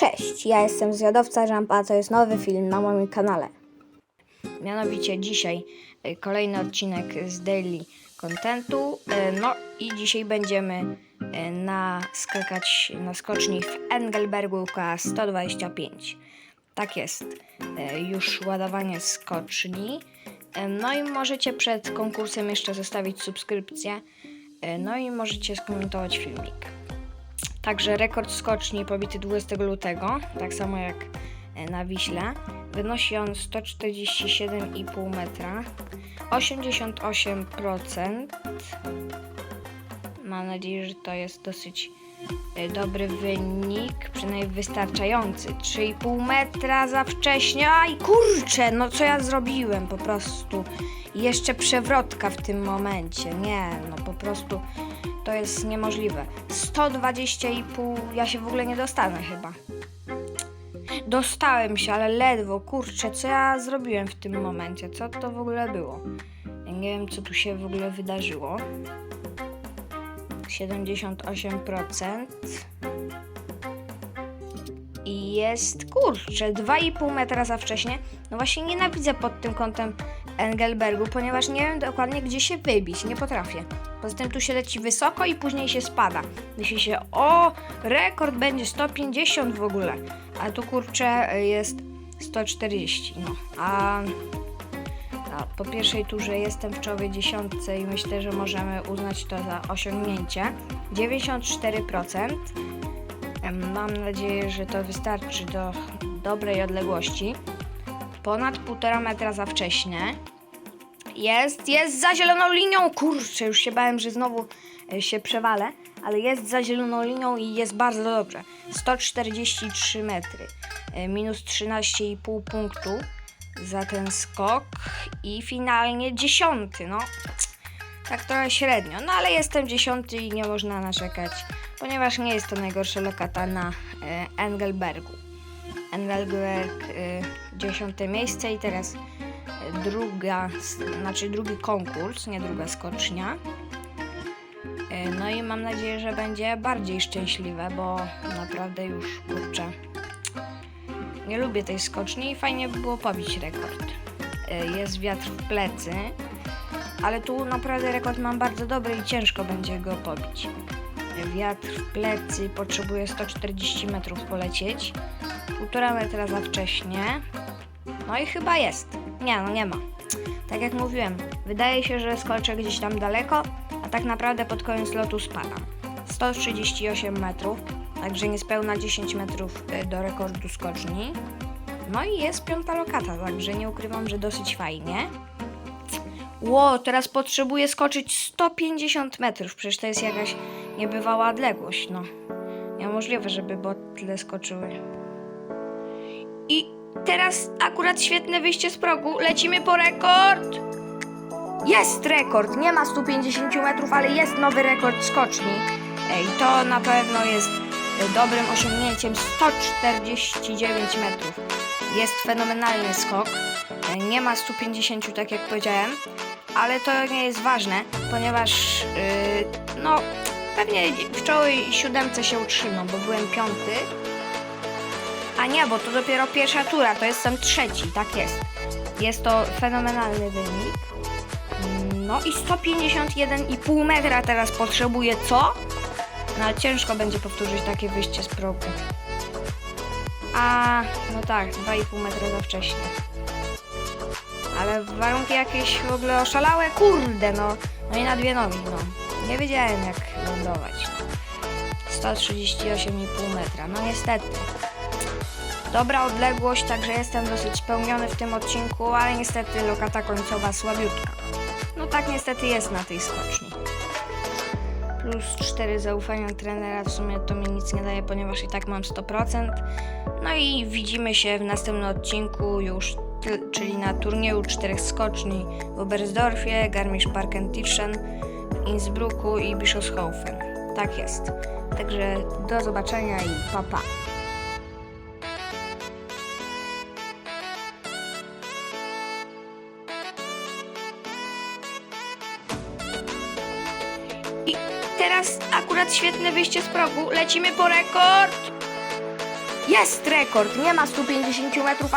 Cześć, ja jestem Zwiadowca Jump, a to jest nowy film na moim kanale. Mianowicie dzisiaj y, kolejny odcinek z Daily Contentu. y, No i dzisiaj będziemy y, na skakać na skoczni w Engelbergu K125. Tak jest. Już ładowanie skoczni. No i możecie przed konkursem jeszcze zostawić subskrypcję. No i możecie skomentować filmik. Także rekord skoczni pobity 20 lutego, tak samo jak e, na Wiśle. Wynosi on 147,5 metra. 88%. Mam nadzieję, że to jest dosyć e, dobry wynik, przynajmniej wystarczający. 3,5 metra za wcześnie. Aj kurczę, no co ja zrobiłem po prostu. Jeszcze przewrotka w tym momencie. Nie, no po prostu to jest niemożliwe. 120,5 ja się w ogóle nie dostanę chyba. Dostałem się, ale ledwo. Kurczę, co ja zrobiłem w tym momencie? Co to w ogóle było? Ja nie wiem, co tu się w ogóle wydarzyło. 78%. I jest, kurczę, 2,5 metra za wcześnie. No właśnie nienawidzę pod tym kątem Engelbergu, ponieważ nie wiem dokładnie gdzie się wybić, nie potrafię. Poza tym tu się leci wysoko i później się spada. Myśli się, o, rekord będzie 150 w ogóle. A tu kurczę jest 140, no. A, a po pierwszej turze jestem w czołowej dziesiątce i myślę, że możemy uznać to za osiągnięcie. 94%. Em, Mam nadzieję, że to wystarczy do dobrej odległości. Ponad 1,5 metra za wcześnie. Jest, jest za zieloną linią. Kurczę, już się bałem, że znowu e, się przewalę, ale jest za zieloną linią i jest bardzo dobrze. 143 metry. E, Minus 13,5 punktu za ten skok i finalnie dziesiąty. No, tak trochę średnio, no ale jestem dziesiąty i nie można narzekać, ponieważ nie jest to najgorsza lokata na e, Engelbergu. Engelberg dziesiąte miejsce i teraz druga, znaczy drugi konkurs, nie druga skocznia. E, No i mam nadzieję, że będzie bardziej szczęśliwe, bo naprawdę już kurczę. Nie lubię tej skoczni i fajnie by było pobić rekord. E, Jest wiatr w plecy, ale tu naprawdę rekord mam bardzo dobry i ciężko będzie go pobić. Wiatr w plecy potrzebuje 140 metrów polecieć. Półtora metra za wcześnie. No i chyba jest. Nie, no nie ma. Tak jak mówiłem, wydaje się, że skoczę gdzieś tam daleko, a tak naprawdę pod koniec lotu spadam. 138 metrów, także niespełna 10 metrów y, do rekordu skoczni. No i jest piąta lokata, także nie ukrywam, że dosyć fajnie. Ło, teraz potrzebuję skoczyć 150 metrów. Przecież to jest jakaś niebywała odległość, no. Niemożliwe, żeby bot tyle skoczyły. I teraz akurat świetne wyjście z progu. Lecimy po rekord. Jest rekord. Nie ma 150 metrów, ale jest nowy rekord skoczni. Ej, to na pewno jest e, dobrym osiągnięciem. 149 metrów. Jest fenomenalny skok. E, Nie ma 150, tak jak powiedziałem, ale to nie jest ważne, ponieważ yy, no pewnie w czołej siódemce się utrzymam, bo byłem piąty. A nie, bo to dopiero pierwsza tura, to jestem trzeci, tak jest. Jest to fenomenalny wynik. No i 151,5 metra teraz potrzebuję, co? No ale ciężko będzie powtórzyć takie wyjście z progu. A, no tak, 2,5 metra za wcześnie. Ale warunki jakieś w ogóle oszalałe, kurde, no. No i na dwie nogi, no. Nie wiedziałem jak lądować. No. 138,5 metra, no niestety. Dobra odległość, także jestem dosyć spełniony w tym odcinku, ale niestety lokata końcowa słabiutka. No tak niestety jest na tej skoczni. Plus 4 zaufania trenera, w sumie to mi nic nie daje, ponieważ i tak mam 100%. No i widzimy się w następnym odcinku już, czyli na turnieju czterech skoczni w Oberstdorfie, Garmisch-Partenkirchen, Innsbrucku i Bischofshofen. Tak jest. Także do zobaczenia i pa pa. Teraz akurat świetne wyjście z progu. Lecimy po rekord. Jest rekord! Nie ma 150 metrów,